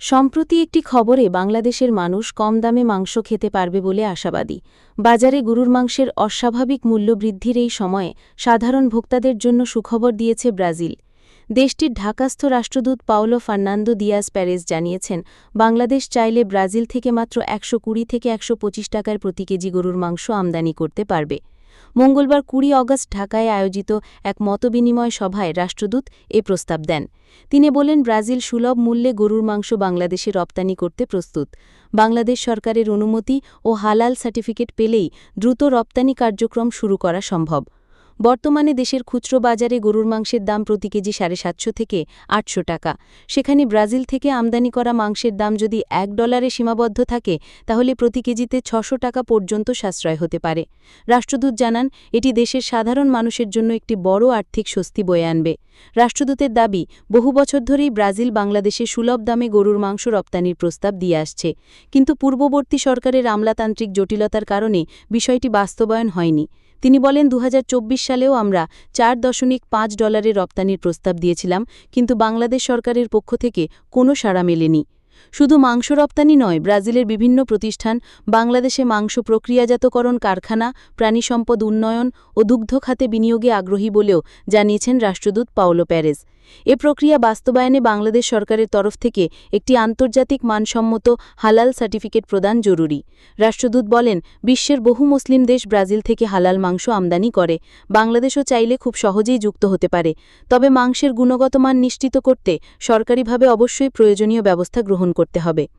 সম্প্রতি একটি খবরে বাংলাদেশের মানুষ কম দামে মাংস খেতে পারবে বলে আশাবাদী। বাজারে গরুর মাংসের অস্বাভাবিক মূল্যবৃদ্ধির এই সময়ে সাধারণ ভোক্তাদের জন্য সুখবর দিয়েছে ব্রাজিল। দেশটির ঢাকাস্থ রাষ্ট্রদূত পাওলো ফার্নান্দো দিয়াস প্যারেস জানিয়েছেন, বাংলাদেশ চাইলে ব্রাজিল থেকে মাত্র একশো কুড়ি থেকে একশো পঁচিশ টাকার প্রতি কেজি গরুর মাংস আমদানি করতে পারবে। মঙ্গলবার কুড়ি অগস্ট ঢাকায় আয়োজিত এক মতবিনিময় সভায় রাষ্ট্রদূত এ প্রস্তাব দেন। তিনি বলেন, ব্রাজিল সুলভ মূল্যে গরুর মাংস বাংলাদেশে রপ্তানি করতে প্রস্তুত। বাংলাদেশ সরকারের অনুমতি ও হালাল সার্টিফিকেট পেলেই দ্রুত রপ্তানি কার্যক্রম শুরু করা সম্ভব। বর্তমানে দেশের খুচরো বাজারে গরুর মাংসের দাম প্রতি কেজি সাড়ে সাতশো থেকে আটশো টাকা। সেখানে ব্রাজিল থেকে আমদানি করা মাংসের দাম যদি এক ডলারে সীমাবদ্ধ থাকে, তাহলে প্রতি কেজিতে ছশো টাকা পর্যন্ত সাশ্রয় হতে পারে। রাষ্ট্রদূত জানান, এটি দেশের সাধারণ মানুষের জন্য একটি বড় আর্থিক স্বস্তি বয়ে আনবে। রাষ্ট্রদূতের দাবি, বহু বছর ধরেই ব্রাজিল বাংলাদেশে সুলভ দামে গরুর মাংস রপ্তানির প্রস্তাব দিয়ে আসছে। কিন্তু পূর্ববর্তী সরকারের আমলাতান্ত্রিক জটিলতার কারণে বিষয়টি বাস্তবায়ন হয়নি। তিনি বলেন দু হাজার চব্বিশ সালেও আমরা চার দশমিক পাঁচ ডলারের রপ্তানির প্রস্তাব দিয়েছিলাম, কিন্তু বাংলাদেশ সরকারের পক্ষ থেকে কোনো সাড়া মেলেনি। শুধু মাংস রপ্তানি নয়, ব্রাজিলের বিভিন্ন প্রতিষ্ঠান, বাংলাদেশে মাংস প্রক্রিয়াজাতকরণ কারখানা, প্রাণী সম্পদ উন্নয়ন ও দুগ্ধ খাতে বিনিয়োগে আগ্রহী বলেও জানিয়েছেন রাষ্ট্রদূত পাওলো প্যারেজ। এ প্রক্রিয়া বাস্তবায়নে বাংলাদেশ সরকারের তরফ থেকে একটি আন্তর্জাতিক মানসম্মত হালাল সার্টিফিকেট প্রদান জরুরি। রাষ্ট্রদূত বলেন, বিশ্বের বহু মুসলিম দেশ ব্রাজিল থেকে হালাল মাংস আমদানি করে। বাংলাদেশও চাইলে খুব সহজেই যুক্ত হতে পারে। তবে মাংসের গুণগত মান নিশ্চিত করতে সরকারিভাবে অবশ্যই প্রয়োজনীয় ব্যবস্থা গ্রহণ করতে হবে।